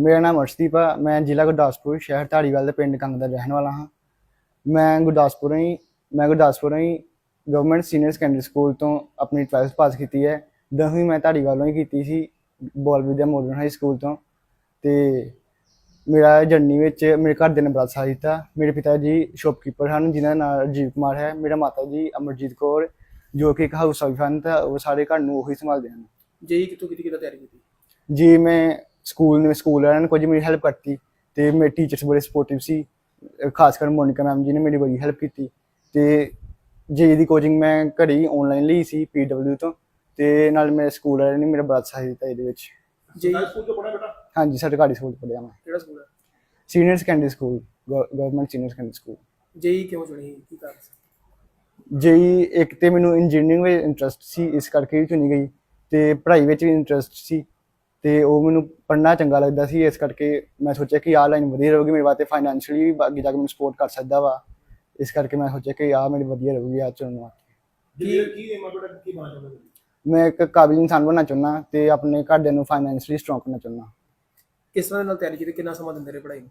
ਮੇਰਾ ਨਾਮ ਅਰਸ਼ਦੀਪ ਆ ਮੈਂ ਜ਼ਿਲ੍ਹਾ ਗੁਰਦਾਸਪੁਰ ਸ਼ਹਿਰ ਢਾੜੀਵਾਲ ਦੇ ਪਿੰਡ ਕੰਗ ਦਾ ਰਹਿਣ ਵਾਲਾ ਹਾਂ। ਮੈਂ ਗੁਰਦਾਸਪੁਰ ਹੀ ਮੈਂ ਗੁਰਦਾਸਪੁਰ ਹੀ ਗਵਰਨਮੈਂਟ ਸੀਨੀਅਰ ਸੈਕੰਡਰੀ ਸਕੂਲ ਤੋਂ ਆਪਣੀ 12th ਪਾਸ ਕੀਤੀ ਹੈ। ਦਸਵੀਂ ਮੈਂ ਢਾੜੀਵਾਲੋਂ ਹੀ ਕੀਤੀ ਸੀ ਬੋਲ ਵਿਦਿਆ ਮੋਡਰਨ ਹਾਈ ਸਕੂਲ ਤੋਂ। ਤੇ ਮੇਰਾ ਜਰਨੀ ਵਿੱਚ ਮੇਰੇ ਘਰ ਨੇ ਬੜਾ ਸਾਥ ਦਿੱਤਾ। ਮੇਰੇ ਪਿਤਾ ਜੀ ਸ਼ੌਪਕੀਪਰ ਹਨ ਜਿਨ੍ਹਾਂ ਦਾ ਨਾਮ ਰਾਜੀਵ ਕੁਮਾਰ ਹੈ। ਮੇਰਾ ਮਾਤਾ ਜੀ ਅਮਰਜੀਤ ਕੌਰ ਜੋ ਕਿ ਇੱਕ ਹਾਊਸ ਵਾਈਫ ਹਨ ਤਾਂ ਉਹ ਸਾਰੇ ਘਰ ਨੂੰ ਉਹੀ ਸੰਭਾਲਦੇ ਹਨ। ਜੇਈ ਕਿਤੋਂ ਕੀਤੀ ਕਿਦਾਂ ਤਿਆਰੀ ਕੀਤੀ? ਜੀ ਮੈਂ ਸਕੂਲ ਨੇ ਸਕੂਲ ਵਾਲਿਆਂ ਨੇ ਕੁਝ ਮੇਰੀ ਹੈਲਪ ਕਰਤੀ ਤੇ ਮੇਰੇ ਟੀਚਰਸ ਬੜੇ ਸਪੋਰਟਿਵ ਸੀ ਖਾਸ ਕਰ ਮੋਨਿਕਾ ਮੈਮ ਜੀ ਨੇ ਮੇਰੀ ਬੜੀ ਹੈਲਪ ਕੀਤੀ ਤੇ ਜੀ ਦੀ ਕੋਚਿੰਗ ਮੈਂ ਘਰੇ ਹੀ ਆਨਲਾਈਨ ਲਈ ਸੀ ਪੀਡਬਲਿਊ ਤੋਂ ਤੇ ਨਾਲ ਮੇਰੇ ਸਕੂਲ ਵਾਲਿਆਂ ਨੇ ਮੇਰਾ ਬੜਾ ਸਾਥ ਦਿੱਤਾ ਇਹਦੇ ਵਿੱਚ। ਜੇਈ ਸਕੂਲ ਤੋਂ ਪੜਿਆ ਬੇਟਾ? ਹਾਂਜੀ ਸਰਕਾਰੀ ਸਕੂਲ ਪੜ੍ਹਿਆ ਮੈਂ। ਕਿਹੜਾ ਸਕੂਲ ਹੈ? Senior secondary school government senior secondary school JE ਕਿਉਂ ਚੁਣੀ? ਕੀ ਕਾਰਨ ਸੀ? ਜੀ ਇੱਕ ਤੇ ਮੈਨੂੰ ਇੰਜੀਨੀਅਰਿੰਗ ਵਿੱਚ ਇੰਟਰਸਟ ਸੀ ਇਸ ਕਰਕੇ ਚੁਣੀ ਗਈ ਤੇ ਪੜ੍ਹਾਈ ਵਿੱਚ ਵੀ ਇੰਟਰਸਟ ਸੀ। ਤੇ ਉਹ ਮੈਨੂੰ ਪੜ੍ਹਨਾ ਚੰਗਾ ਲੱਗਦਾ ਸੀ ਇਸ ਕਰਕੇ ਮੈਂ ਸੋਚਿਆ ਕਿ ਆਹ ਲਾਈਨ ਵਧੀਆ ਰਹੂਗੀ ਮੇਰੇ ਵਾਸਤੇ ਫਾਈਨੈਂਸ਼ੀਅਲੀ ਵੀ ਅੱਗੇ ਜਾ ਕੇ ਮੈਨੂੰ ਸਪੋਰਟ ਕਰ ਸਕਦਾ ਵਾ। ਇਸ ਕਰਕੇ ਮੈਂ ਸੋਚਿਆ ਕਿ ਆਹ ਮੇਰੀ ਵਧੀਆ ਰਹੂਗੀ ਆ ਚੁਣਨ ਵਾਸਤੇ। ਜੀ ਕੀ ਏਮ ਬੇਟਾ ਕੀ ਬਣਾ ਚਾਹੁੰਦੇ ਮੈਂ ਇੱਕ ਕਾਬਿਲ ਇਨਸਾਨ ਬਣਨਾ ਚਾਹੁੰਦਾ ਤੇ ਆਪਣੇ ਘਰਦਿਆਂ ਨੂੰ ਫਾਈਨੈਂਸ਼ੀਅਲੀ ਸਟਰੋਂਗ ਕਰਨਾ ਚਾਹੁੰਦਾ। ਕਿਸ ਤਰ੍ਹਾਂ ਨਾਲ ਤਿਆਰੀ ਕੀਤੀ ਕਿੰਨਾ ਸਮਾਂ ਦਿੰਦੇ ਰਹੇ ਪੜ੍ਹਾਈ ਨੂੰ?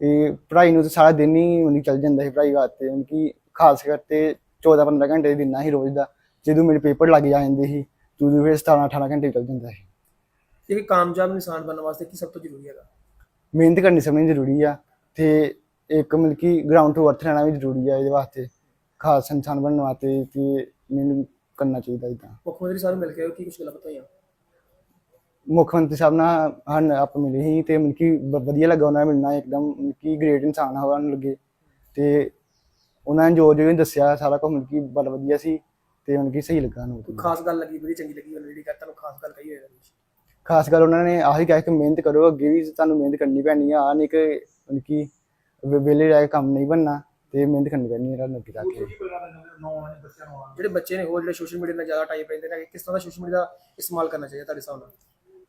ਇਹ ਪੜ੍ਹਾਈ ਨੂੰ ਤਾਂ ਸਾਰਾ ਦਿਨ ਹੀ ਮੈਨੂੰ ਚੱਲ ਜਾਂਦਾ ਸੀ ਪੜ੍ਹਾਈ ਵਾਸਤੇ ਯਾਨੀ ਕਿ ਖਾਸ ਕਰਕੇ 14-15 ਘੰਟੇ ਦਿਨਾ ਹੀ ਰੋਜ਼ ਦਾ। ਜਦੋਂ ਮੇਰੇ ਪੇਪਰ ਲੱਗ ਜਾਂਦੇ ਸੀ ਉਦੋਂ ਫਿਰ 17-18 ਘੰਟੇ ਚੱਲ ਜਾਂਦਾ ਸੀ। ਇੱਕ ਕਾਮਯਾਬ ਇਨਸਾਨ ਬਣਨ ਵਾਸਤੇ ਕੀ ਸਭ ਤੋਂ ਜ਼ਰੂਰੀ ਹੈਗਾ? ਮਿਹਨਤ ਕਰਨੀ ਸਮਝਣੀ ਜ਼ਰੂਰੀ ਆ ਤੇ ਇੱਕ ਮਤਲਬ ਕਿ ਗਰਾਊਂਡ ਟੂ ਅਰਥ ਰਹਿਣਾ ਵੀ ਜ਼ਰੂਰੀ ਆ ਇਹਦੇ ਵਾਸਤੇ ਖਾਸ ਇਨਸਾਨ ਬਣਨ ਵਾਸਤੇ ਕਿ ਮੈਨੂੰ ਕਰਨਾ ਚਾਹੀਦਾ ਇਦਾਂ ਮੁੱਖ ਮੰਤਰੀ ਸਾਹਿਬ ਮਿਲ ਕੇ ਕੀ ਕੁਝ ਗੱਲਾਂ ਪਤਾ ਹੋਈਆਂ? ਮੁੱਖ ਮੰਤਰੀ ਸਾਹਿਬ ਨਾਲ ਹਨ ਆਪ ਮਿਲੇ ਸੀ ਤੇ ਮਤਲਬ ਕਿ ਵਧੀਆ ਲੱਗਾ ਉਹਨਾਂ ਨਾਲ ਮਿਲਣਾ ਇੱਕਦਮ ਮਤਲਬ ਕਿ ਗ੍ਰੇਟ ਇਨਸਾਨ ਹੋਣ ਲੱਗੇ ਤੇ ਉਹਨਾਂ ਨੇ ਜੋ ਜੋ ਵੀ ਦੱਸਿਆ ਸਾਰਾ ਕੁਝ ਮਤਲਬ ਕਿ ਬੜਾ ਵਧੀਆ ਸੀ ਤੇ ਮਤਲਬ ਕਿ ਸਹੀ ਲੱਗਾ ਨੂੰ। ਖਾਸ ਗੱਲ ਲੱਗੀ ਬੜੀ ਚੰਗੀ ਲੱਗੀ ਜਿਹੜੀ ਕਰ ਤੁਹਾਨੂੰ ਖਾਸ ਗੱਲ ਕਹੀ ਹੋਏਗਾ ਖਾਸ ਕਰ ਉਹਨਾਂ ਨੇ ਆਹੀ ਕਿਹਾ ਕਿ ਮਿਹਨਤ ਕਰੋ ਅੱਗੇ ਵੀ ਤੁਹਾਨੂੰ ਮਿਹਨਤ ਕਰਨੀ ਪੈਣੀ ਆ। ਆਹ ਨਹੀਂ ਕਿ ਕਿ ਵਿ- ਵਿਹਲੇ ਰਹਿ ਕੇ ਕੰਮ ਨਹੀਂ ਬਣਨਾ ਤੇ ਮਿਹਨਤ ਕਰਨੀ ਪੈਣੀ ਹੈ ਤੁਹਾਨੂੰ ਅੱਗੇ ਜਾ ਕੇ। ਨੂੰ ਜਿਹੜੇ ਬੱਚੇ ਨੇ ਉਹ ਜਿਹੜੇ ਸੋਸ਼ਲ ਮੀਡੀਆ ਨਾਲ ਜ਼ਿਆਦਾ ਟਾਈਪ ਰਹਿੰਦੇ ਨੇ ਕਿਸ ਤਰ੍ਹਾਂ ਦਾ ਸੋਸ਼ਲ ਮੀਡੀਆ ਦਾ ਇਸਤੇਮਾਲ ਕਰਨਾ ਚਾਹੀਦਾ ਤੁਹਾਡੇ ਹਿਸਾਬ ਨਾਲ?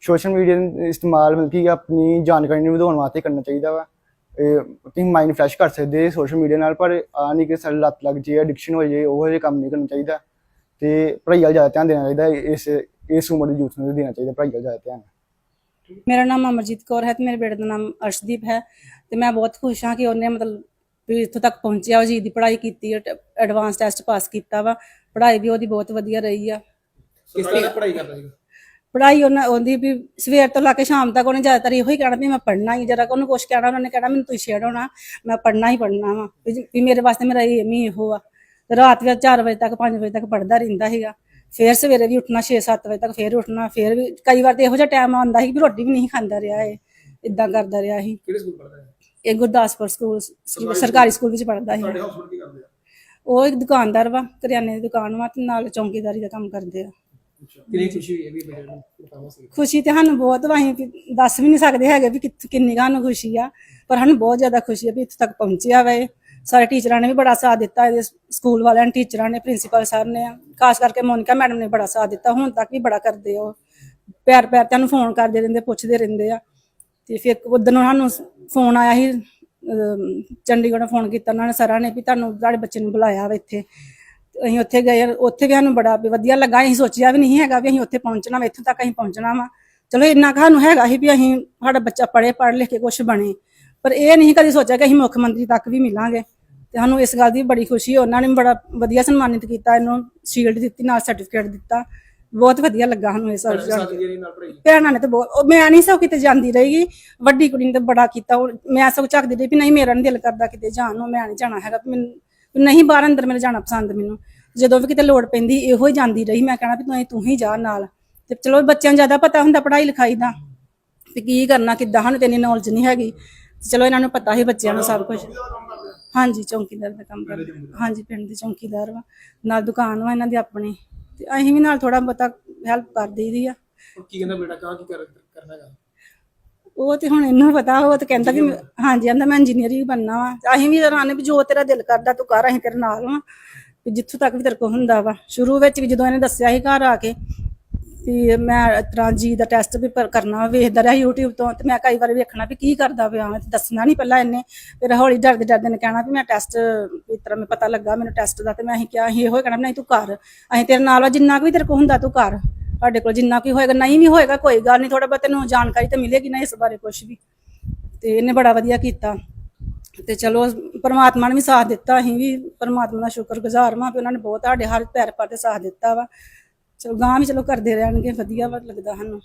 ਸੋਸ਼ਲ ਮੀਡੀਆ ਦਾ ਇਸਤੇਮਾਲ ਮਤਲਬ ਕਿ ਆਪਣੀ ਜਾਣਕਾਰੀ ਨੂੰ ਵਧਾਉਣ ਵਾਸਤੇ ਕਰਨਾ ਚਾਹੀਦਾ ਵਾ। ਇਹ ਤੁਸੀਂ ਮਾਈਂਡ ਫਰੈਸ਼ ਕਰ ਸਕਦੇ ਸੋਸ਼ਲ ਮੀਡੀਆ ਨਾਲ ਪਰ ਆ ਨਹੀਂ ਕਿ ਸਾਡੀ ਲੱਤ ਲੱਗ ਜੇ ਐਡਿਕਸ਼ਨ ਹੋ ਜੇ ਉਹ ਜਿਹੇ ਕੰਮ ਨਹੀਂ ਕਰਨਾ ਚਾਹੀਦਾ। ਤੇ ਪੜ੍ਹਾਈ ਵੱਲ ਜ਼ਿਆਦਾ ਧਿਆਨ ਦੇਣਾ ਚਾਹੀਦਾ ਇਸ ਇਸ ਉਮਰ ਦੇ ਯੂਥ ਨੂੰ ਦੇਣਾ ਚਾਹੀਦਾ ਪੜ੍ਹਾਈ ਵੱਲ ਜ਼ਿਆਦਾ ਧਿਆਨ। ਮੇਰਾ ਨਾਮ ਅਮਰਜੀਤ ਕੌਰ ਹੈ ਤੇ ਮੇਰੇ ਬੇਟੇ ਦਾ ਨਾਮ ਅਰਸ਼ਦੀਪ ਹੈ ਤੇ ਮੈਂ ਬਹੁਤ ਖੁਸ਼ ਹਾਂ ਕਿ ਉਹਨੇ ਮਤਲਬ ਵੀ ਇੱਥੋਂ ਤੱਕ ਪਹੁੰਚਿਆ ਉਹ ਜੀ ਦੀ ਪੜ੍ਹਾਈ ਕੀਤੀ ਹੈ ਐਡਵਾਂਸ ਟੈਸਟ ਪਾਸ ਕੀਤਾ ਵਾ ਪੜ੍ਹਾਈ ਵੀ ਉਹਦੀ ਬਹੁਤ ਵਧੀਆ ਰਹੀ ਆ। ਕਿਸ ਤਰ੍ਹਾਂ ਪੜ੍ਹਾਈ ਕਰਦਾ ਸੀ ਪੜ੍ਹਾਈ ਉਹਨਾਂ ਉਹਦੀ ਵੀ ਸਵੇਰ ਤੋਂ ਲਾ ਕੇ ਸ਼ਾਮ ਤੱਕ ਉਹਨੇ ਜ਼ਿਆਦਾਤਰ ਇਹੋ ਹੀ ਕਹਿਣਾ ਵੀ ਮੈਂ ਪੜ੍ਹਨਾ ਹੀ ਜਰਾ ਉਹਨੂੰ ਕੁਛ ਕਹਿਣਾ ਉਹਨਾਂ ਨੇ ਕਹਿਣਾ ਮੈਨੂੰ ਤੁਸੀਂ ਛੇੜੋ ਨਾ ਮੈਂ ਪੜ੍ਹਨਾ ਹੀ ਪੜ੍ਹਨਾ ਵਾ। ਵੀ ਮੇਰੇ ਵਾਸਤੇ ਮੇਰਾ ਇਹ ਇਹੋ ਆ। ਤੇ ਰਾਤ ਵੀ 4 ਵਜੇ ਤੱਕ 5 ਵਜੇ ਤੱਕ ਪੜ੍ਹਦਾ ਰਹਿੰਦਾ ਸੀਗਾ। ਫਿਰ ਸਵੇਰੇ ਵੀ ਉੱਠਣਾ 6-7 ਵਜੇ ਤੱਕ ਫਿਰ ਉੱਠਣਾ ਫਿਰ ਵੀ ਕਈ ਵਾਰ ਤੇ ਇਹੋ ਜਿਹਾ ਟਾਈਮ ਆਉਂਦਾ ਸੀ ਵੀ ਰੋਟੀ ਵੀ ਨਹੀਂ ਖਾਂਦਾ ਰਿਹਾ ਇਹ ਇਦਾਂ ਕਰਦਾ ਰਿਹਾ ਸੀ। ਕਿਹੜੇ ਸਕੂਲ ਪੜ੍ਹਦਾ ਹੈ ਇਹ ਗੁਰਦਾਸਪੁਰ ਸਕੂਲ ਸਰਕਾਰੀ ਸਕੂਲ। ਵਿੱਚ ਪੜ੍ਹਦਾ ਸੀ। ਤੁਹਾਡੇ ਹਸਬੰਡ ਕੀ ਕਰਦੇ ਆ? ਉਹ ਇੱਕ ਦੁਕਾਨਦਾਰ ਵਾ ਕਰਿਆਨੇ ਦੀ ਦੁਕਾਨ ਵਾ ਤੇ ਨਾਲ ਚੌਂਕੀਦਾਰੀ ਦਾ ਕੰਮ ਕਰਦੇ ਆ। ਕਿੰਨੀ ਖੁਸ਼ੀ ਹੋਈ ਵੀ ਨੂੰ ਤੇ ਸਾਨੂੰ ਬਹੁਤ ਵਾ ਅਸੀਂ ਵੀ ਦੱਸ ਵੀ ਨਹੀਂ ਸਕਦੇ ਹੈਗੇ ਵੀ ਕਿੰਨੀ ਕੁ ਸਾਨੂੰ ਖੁਸ਼ੀ ਆ ਪਰ ਸਾਨੂੰ ਬਹੁਤ ਜ਼ਿਆਦਾ ਖੁਸ਼ੀ ਆ ਵੀ ਇੱਥੇ ਤੱਕ ਪਹੁੰਚਿਆ ਵਾ ਇਹ। ਸਾਰੇ ਟੀਚਰਾਂ ਨੇ ਵੀ ਬੜਾ ਸਾਥ ਦਿੱਤਾ ਇਹਦੇ ਸਕੂਲ ਵਾਲਿਆਂ ਨੇ ਟੀਚਰਾਂ ਨੇ ਪ੍ਰਿੰਸੀਪਲ ਸਰ ਨੇ ਖਾਸ ਕਰਕੇ ਮੋਨਿਕਾ ਮੈਡਮ ਨੇ ਬੜਾ ਸਾਥ ਦਿੱਤਾ ਹੁਣ ਤੱਕ ਵੀ ਬੜਾ ਕਰਦੇ ਆ ਉਹ। ਪਿਆਰ ਪਿਆਰ ਤੁਹਾਨੂੰ ਫੋਨ ਕਰਦੇ ਰਹਿੰਦੇ ਪੁੱਛਦੇ ਰਹਿੰਦੇ ਆ। ਤੇ ਫਿਰ ਉਦੋਂ ਸਾਨੂੰ ਫੋਨ ਆਇਆ ਸੀ ਅਮ, ਚੰਡੀਗੜ੍ਹੋਂ ਫੋਨ ਕੀਤਾ ਉਹਨਾਂ ਨੇ ਸਰਾਂ ਨੇ ਵੀ ਤੁਹਾਨੂੰ ਤੁਹਾਡੇ ਬੱਚੇ ਨੂੰ ਬੁਲਾਇਆ ਵਾ ਇੱਥੇ। ਅਸੀਂ ਉੱਥੇ ਗਏ ਉੱਥੇ ਵੀ ਸਾਨੂੰ ਬੜਾ ਵਧੀਆ ਲੱਗਾ ਅਸੀਂ ਸੋਚਿਆ ਵੀ ਨਹੀਂ ਹੈਗਾ ਵੀ ਅਸੀਂ ਉੱਥੇ ਪਹੁੰਚਣਾ ਵਾ ਇੱਥੋਂ ਤੱਕ ਅਸੀਂ ਪਹੁੰਚਣਾ ਵਾ। ਚਲੋ ਇੰਨਾ ਕੁ ਸਾਨੂੰ ਹੈਗਾ ਸੀ ਵੀ ਅਸੀਂ ਸਾਡਾ ਬੱਚਾ ਪੜ੍ਹੇ ਪੜ੍ਹ ਲਿਖ ਕੇ ਕੁਝ ਬਣੇ। ਪਰ ਇਹ ਨਹੀਂ ਕਦੀ ਸੋਚਿਆ ਕਿ ਅਸੀਂ ਮੁੱਖ ਮੰਤਰੀ ਤੱਕ ਵੀ ਮਿਲਾਂਗੇ। ਤੇ ਸਾਨੂੰ ਇਸ ਗੱਲ ਦੀ ਬੜੀ ਖੁਸ਼ੀ ਹੈ ਉਹਨਾਂ ਨੇ ਬੜਾ ਵਧੀਆ ਸਨਮਾਨਿਤ ਕੀਤਾ ਇਹਨੂੰ ਸ਼ੀਲਡ ਦਿੱਤੀ ਨਾਲ ਸਰਟੀਫਿਕੇਟ ਦਿੱਤਾ। ਬਹੁਤ ਵਧੀਆ ਲੱਗਾ ਸਾਨੂੰ ਇਸ ਭੈਣਾਂ ਨੇ ਤੇ ਬਹੁਤ ਮੈਂ ਨਹੀਂ ਸਭ ਕਿਤੇ ਜਾਂਦੀ ਰਹੀ। ਵੱਡੀ ਕੁੜੀ ਨੇ ਤੇ ਬੜਾ ਕੀਤਾ। ਮੈਂ ਸਭ ਝੱਕਦੀ ਰਹੀ ਵੀ ਨਹੀਂ ਮੇਰਾ ਨਹੀਂ ਦਿਲ ਕਰਦਾ ਕਿਤੇ ਜਾਣ ਨੂੰ ਮੈਂ ਨਹੀਂ ਜਾਣਾ ਹੈਗਾ। ਮੈਨੂੰ ਨਹੀਂ ਬਾਹਰ ਅੰਦਰ ਮੇਰੇ ਜਾਣਾ ਪਸੰਦ ਮੈਨੂੰ। ਜਦੋਂ ਵੀ ਕਿਤੇ ਲੋੜ ਪੈਂਦੀ ਇਹੋ ਹੀ ਜਾਂਦੀ ਰਹੀ। ਮੈਂ ਕਹਿਣਾ ਵੀ ਤੂੰ ਤੂੰ ਹੀ ਜਾ ਨਾਲ। ਤੇ ਚਲੋ ਬੱਚਿਆਂ ਨੂੰ ਜ਼ਿਆਦਾ ਪਤਾ ਹੁੰਦਾ ਪੜ੍ਹਾਈ ਲਿਖਾਈ ਦਾ। ਵੀ ਕੀ ਕਰਨਾ ਕਿੱਦਾਂ? ਸਾਨੂੰ ਤੇ ਨੌਲੇਜ ਨਹੀਂ ਹੈਗੀ। ਚਲੋ ਇਹਨਾਂ ਨੂੰ ਪਤਾ ਹੀ ਬੱਚਿਆਂ ਨੂੰ ਸਭ ਕੁਝ ਹਾਂਜੀ ਚੌਂਕੀਦਾਰ ਦਾ ਕੰਮ ਕਰਦੇ। ਹਾਂਜੀ ਪਿੰਡ ਦੇ ਚੌਂਕੀਦਾਰ ਵਾ। ਨਾਲ ਦੁਕਾਨ ਵਾ ਇਹਨਾਂ ਦੀ ਆਪਣੀ। ਤੇ ਅਸੀਂ ਵੀ ਨਾਲ ਥੋੜਾ ਬਹੁਤਾ ਹੈਲਪ ਕਰ ਦੇਈਦੀ ਆ। ਕੀ ਕਹਿੰਦਾ ਬੇਟਾ ਕੀ ਕਰ ਕਰਨਾ ਹੈਗਾ ਉਹ ਤੇ ਹੁਣ ਇਹਨੂੰ ਪਤਾ ਉਹ ਤੇ ਕਹਿੰਦਾ ਮੈਂ- ਹਾਂਜੀ ਕਹਿੰਦਾ ਮੈਂ ਇੰਜੀਨੀਅਰ ਹੀ ਬਣਨਾ ਵਾ। ਅਸੀਂ ਵੀ ਰਾਨੇ ਵੀ ਜੋ ਤੇਰਾ ਦਿਲ ਕਰਦਾ ਤੂੰ ਕਰ ਅਸੀਂ ਤੇਰੇ ਨਾਲ ਵਾ ਜਿੱਥੋਂ ਤੱਕ ਵੀ ਤੇਰੇ ਕੋਲ ਹੁੰਦਾ ਵਾ। ਸ਼ੁਰੂ ਵਿੱਚ ਵੀ ਜਦੋਂ ਇਹਨੇ ਦੱਸਿਆ ਸੀ ਘਰ ਆ ਕੇ ਵੀ ਮੈਂ ਇਤਰਾ ਜੀ ਦਾ ਟੈਸਟ ਵੀ ਪਰ ਕਰਨਾ ਵੇਖਦਾ ਰਿਹਾ YouTube ਤੋਂ ਤੇ ਮੈਂ ਕਈ ਵਾਰ ਵੇਖਣਾ ਵੀ ਕੀ ਕਰਦਾ ਪਿਆ ਤੇ ਦੱਸਣਾ ਨਹੀਂ ਪਹਿਲਾਂ ਇਹਨੇ। ਫਿਰ ਹੌਲੀ ਡਰਦੇ ਡਰਦੇ ਨੇ ਕਹਿਣਾ ਵੀ ਮੈਂ ਟੈਸਟ ਇਸ ਤਰ੍ਹਾਂ ਮੈਂ ਪਤਾ ਲੱਗਾ ਮੈਨੂੰ ਟੈਸਟ ਦਾ ਤੇ ਮੈਂ ਅਸੀਂ ਕਿਹਾ, ਅਸੀਂ ਇਹੋ ਕਹਿਣਾ ਨਹੀਂ ਤੂੰ ਕਰ। ਅਸੀਂ ਤੇਰੇ ਨਾਲ ਜਿੰਨਾ ਕੁ ਵੀ ਤੇਰੇ ਕੋ ਹੁੰਦਾ ਤੂੰ ਕਰ। ਸਾਡੇ ਕੋਲ ਜਿੰਨਾ ਕੁ ਹੋਏਗਾ, ਨਹੀਂ ਵੀ ਹੋਏਗਾ ਕੋਈ ਗੱਲ ਨਹੀਂ ਥੋੜਾ ਬਹੁਤ ਤੈਨੂੰ ਜਾਣਕਾਰੀ ਤਾਂ ਮਿਲੇਗੀ ਨਾ ਇਸ ਬਾਰੇ ਕੁਝ ਵੀ। ਤੇ ਇਹਨੇ ਬੜਾ ਵਧੀਆ ਕੀਤਾ। ਤੇ ਚਲੋ, ਪਰਮਾਤਮਾ ਨੇ ਵੀ ਸਾਥ ਦਿੱਤਾ, ਅਸੀਂ ਵੀ ਪਰਮਾਤਮਾ ਦਾ ਸ਼ੁਕਰਗੁਜ਼ਾਰ ਮਾਂ ਵੀ ਉਹਨਾਂ ਨੇ ਬਹੁਤ ਸਾਡੇ ਹਰ ਪੈਰ ਪਰ ਤੇ ਸਾਥ ਦਿੱਤਾ ਵਾ। ਚਲੋ ਗਾਂ ਵੀ ਚਲੋ ਕਰਦੇ ਰਹਿਣਗੇ ਵਧੀਆ ਵਾ ਲੱਗਦਾ ਸਾਨੂੰ।